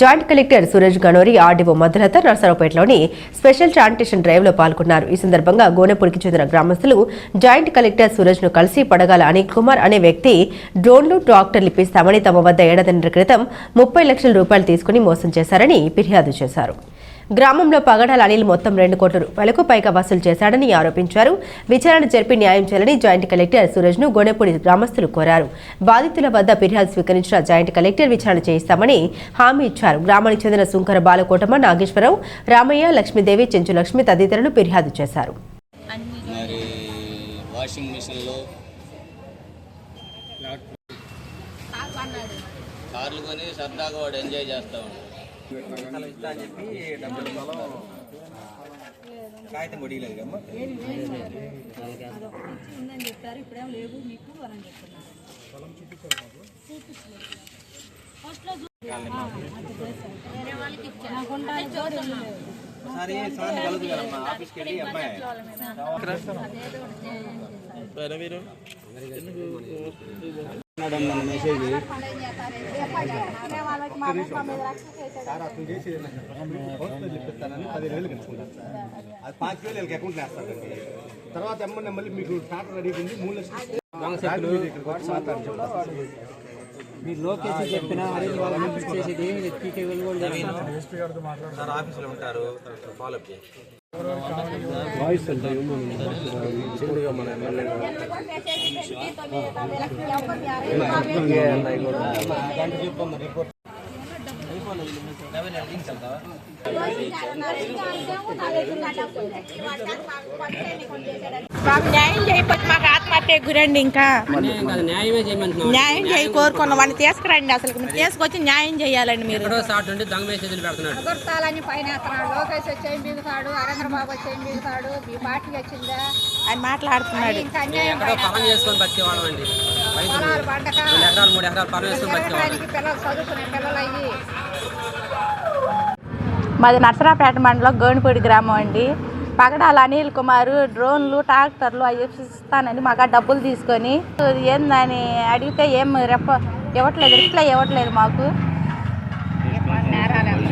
Joint collector Suresh Ganori RDO Madhulatha నర్సరావుపేటలోని special sanitation డ్రైవ్లో పాల్గొన్నారు. ఈ సందర్భంగా గోనెపూర్కి చెందిన గ్రామస్తులు జాయింట్ కలెక్టర్ సురేష్ను కలిసి పడగాల అనిల్ కుమార్ అనే వ్యక్తి డ్రోన్లు ట్రాక్టర్లు ఇప్పిస్తామని తమ వద్ద ఏడాదిన్నర క్రితం ముప్పై లక్షల రూపాయలు తీసుకుని మోసం చేశారని ఫిర్యాదు చేశారు. గ్రామంలో పగడాల అనిల్ మొత్తం రెండు కోట్ల రూపాయలకు పైగా వసూలు చేశాడని ఆరోపించారు. విచారణ జరిపి న్యాయం చేయాలని జాయింట్ కలెక్టర్ సూరజ్ను గోనెపూడి గ్రామస్తులు కోరారు. బాధితుల వద్ద ఫిర్యాదు స్వీకరించిన జాయింట్ కలెక్టర్ విచారణ చేయిస్తామని హామీ ఇచ్చారు. గ్రామానికి చెందిన సుంకర బాలకోటమ్మ నాగేశ్వరరావు రామయ్య లక్ష్మీదేవి చెంచు లక్ష్మి తదితరులు ఫిర్యాదు చేశారు. మరి వాషింగ్ మిషన్లో కార్లు కొని సరదాగా వాడు ఎంజాయ్ చేస్తా ఉన్నాడు కాగితం కొడియలేదు కమ్మా ఉందని చెప్పారు ఇప్పుడేం లేవు మీకు అని చెప్తున్నారు. ఒకసారి సార్ కలదు కదమ్మా ఆఫీస్కి వెళ్ళి అమ్మాయి సార్ అతను చేసి హాస్పిటల్ ఇప్పిస్తానని పదిహేను వేలు కట్టుకుంటాను సార్ అది పాంచ్ వేలు వీళ్ళకి అకౌంట్ వేస్తారండి. తర్వాత ఎమ్మెల్యే మళ్ళీ మీకు స్టార్టర్ రెడీ ఉంది మూడు లక్షలు ఇక్కడికి వచ్చి మీరు లోకేష్ చెప్పిన అరవింద్ వాళ్ళని చేసేది పీకే వెళ్ళి కూడా సార్ ఆఫీస్లో ఉంటారు ఫాలో అప్ చేయండి మాకు న్యాయం చేయకపోతే మాకు ఆత్మహత్య గురండి ఇంకా. న్యాయం చేయి కోరుకున్న వాడిని తీసుకురండి అసలు. మీరు తీసుకొచ్చి న్యాయం చేయాలండి మీరు. కుదుర్తాలని పైన లోకేష్ వచ్చేం బిగుతాడు అరేంద్రబాబు వచ్చేం బిగుతాడు మీ పార్టీ వచ్చిందా? ఆయన మాట్లాడుతున్నాడు. ఇంత అన్యాయం పొలాలు పండక పిల్లలు చదువుకునే పిల్లలు అయ్యి మాది నర్సరాపేట మండలం గోనిపూడి గ్రామం అండి. పగడాల అనిల్ కుమార్ డ్రోన్లు ట్రాక్టర్లు అవి ఇస్తానని మాకు డబ్బులు తీసుకొని ఏందని అడిగితే ఏం రెప్ప ఇవ్వట్లేదు రిప్లై ఇవ్వట్లేదు మాకు.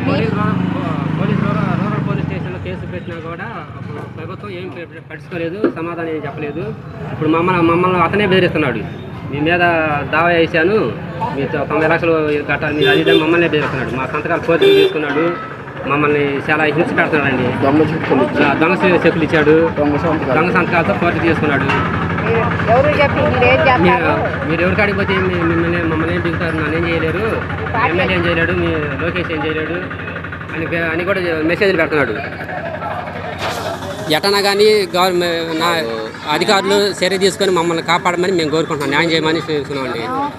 పోలీస్ పోలీస్ రూరల్ పోలీస్ స్టేషన్లో కేసు పెట్టినా కూడా ప్రభుత్వం ఏం పట్టించుకోలేదు సమాధానం ఏం చెప్పలేదు ఇప్పుడు మమ్మల్ని మమ్మల్ని అతనే బెదిరిస్తున్నాడు. మీ మీద దావా వేసాను మీ తొమ్మిది తొంభై లక్షలు కట్టాలి మీరు అది మమ్మల్ని బెదిరిస్తున్నాడు. మా సంతకాలు కోచింగ్ తీసుకున్నాడు. మమ్మల్ని చాలా హింస పెడుతున్నాడండి. దొంగ దొంగ చెక్కులు ఇచ్చాడు. దొంగ సంతకాలతో ఎవరు చెప్పి మీరేం ఎవరి కాడికి పోతే మిమ్మల్ని మమ్మల్ని ఏం దిగుతారు? నన్ను ఏం చేయలేరు. ఎమ్మెల్యే ఏం చేయలేడు. మీ లోకేష్ ఏం చేయలేడు. అని అని కూడా మెసేజ్లు పెడుతున్నాడు. ఎటనా కానీ గవర్నమెంట్ నా అధికారులు చర్య తీసుకొని మమ్మల్ని కాపాడమని మేము కోరుకుంటున్నాం. న్యాయం చేయమని చూస్తున్నామండి